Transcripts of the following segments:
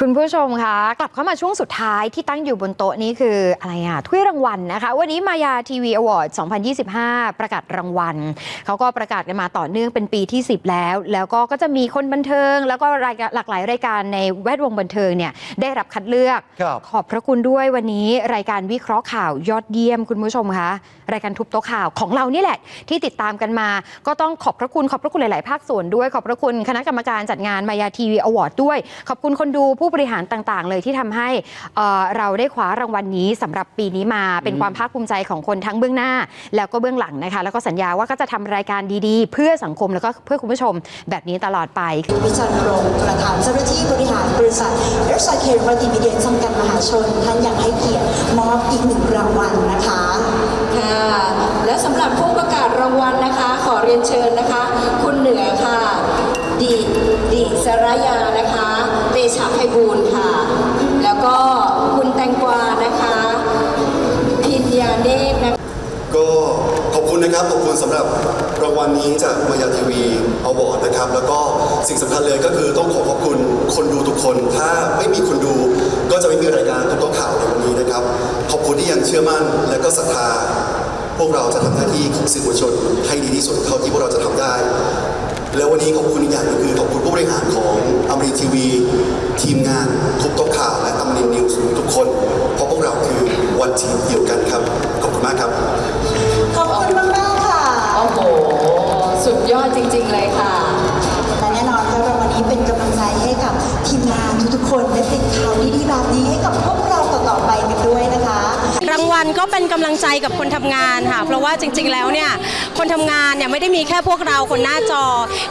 คุณผู้ชมคะกลับเข้ามาช่วงสุดท้ายที่ตั้งอยู่บนโต๊ะนี้คืออะไรอะถ้วยรางวัลนะคะ วันนี้มายาทีวีอวอร์ด 2025 ประกาศรางวัลเขาก็ประกาศกันมาต่อเนื่องเป็นปีที่ 10 แล้ว แล้วก็ก็จะมีคนบันเทิง แล้วก็รายการหลากหลายรายการในแวดวงบันเทิงเนี่ยได้รับคัดเลือกครับขอบพระคุณด้วยวันนี้รายการวิเคราะห์ข่าวยอดเยี่ยมคุณผู้ชมคะรายการทุบโต๊ะข่าวของเรานี่แหละ ที่ติดตามกันมา ก็ต้องขอบพระคุณขอบพระคุณหลาย ๆ ภาคส่วนด้วย ขอบพระคุณคณะกรรมการจัดงานมายาทีวีอวอร์ดด้วย ขอบคุณคนดูผู้บริหารต่างๆ เลยที่ทำให้เอ่อเราได้คว้ารางวัลนี้สำหรับปีนี้มาเป็นความภาคภูมิใจของคนทั้งเบื้องหน้า แล้วก็เบื้องหลังนะคะ แล้วก็สัญญาว่าก็จะทำรายการดีๆ เพื่อสังคมแล้วก็เพื่อคุณผู้ชมแบบนี้ตลอดไปวิจารณ์รงค์ประธานเจ้าหน้าที่บริหารบริษัทเอสไซเคมัลติมีเดียจำกัดมหาชน ท่านยังให้เกียรติมอบอีกหนึ่งรางวัลนะคะค่ะและสำหรับผู้ประกาศรางวัลนะคะ ขอเรียนเชิญนะคะ คุณเหนือค่ะดิดิสรยานะคะเตชะ ไพบูลย์ค่ะ แล้วก็คุณแตงกวานะคะพิญญาเนตรนะคะ ก็ขอบคุณนะครับ ขอบคุณสำหรับรางวัลนี้จากมายาทีวีอวอร์ดนะครับ แล้วก็สิ่งสำคัญเลยก็คือต้องขอขอบคุณคนดูทุกคน ถ้าไม่มีคนดูก็จะไม่มีรายการทุกต้องข่าวในวันนี้นะครับ ขอบคุณที่ยังเชื่อมั่นและก็ศรัทธา พวกเราจะทำหน้าที่ของสื่อมวลชนให้ดีที่สุดเท่าที่พวกเราจะทำได้ แล้ววันนี้ขอบคุณอีกอย่างหนึงคือขอบคุณผู้บริหารของอมรินทีวี ทีมงานทุกโต๊ะข่าวและอมรินนิวส์ทุกคน เพราะพวกเราคือวันทีมเดียวกันครับ ขอบคุณมากครับ เป็นกำลังใจกับคนทำงานค่ะ เพราะว่าจริงๆแล้วเนี่ยคนทำงานเนี่ยไม่ได้มีแค่พวกเราคนหน้าจอ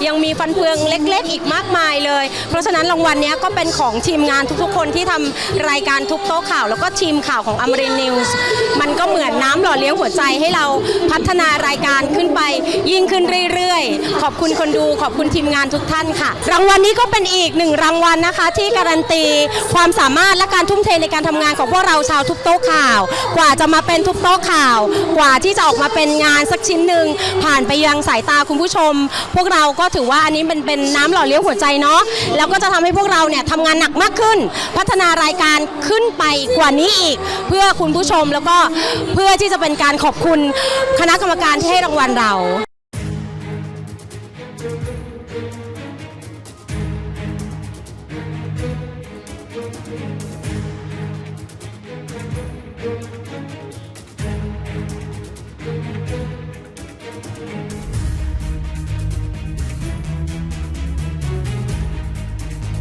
ยังมีฟันเฟืองเล็ก ๆ อีกมากมายเลย เพราะฉะนั้นรางวัลนี้ก็เป็นของทีมงานทุกๆ คนที่ทำรายการทุกโต๊ะข่าว แล้วก็ทีมข่าวของอมรินนิวส์มันก็เหมือนน้ำหล่อเลี้ยงหัวใจให้เราพัฒนารายการขึ้นไป ยิ่งขึ้นเรื่อยๆ ขอบคุณคนดูขอบคุณทีมงานทุกท่านค่ะ รางวัลนี้ก็เป็นอีกหนึ่งรางวัลนะคะ ที่การันตีความสามารถและการทุ่มเทในการทำงานของพวกเราชาวทุบโต๊ะข่าว กว่าจะมาเป็นทุกโต๊ะข่าว กว่าที่จะออกมาเป็นงานสักชิ้นหนึ่งผ่านไปยังสายตาคุณผู้ชม พวกเราก็ถือว่าอันนี้เป็นเป็นน้ำหล่อเลี้ยงหัวใจเนาะแล้วก็จะทำให้พวกเราเนี่ยทำงานหนักมากขึ้น พัฒนารายการขึ้นไปกว่านี้อีก เพื่อคุณผู้ชมแล้วก็เพื่อที่จะเป็นการขอบคุณคณะกรรมการที่ให้รางวัลเรา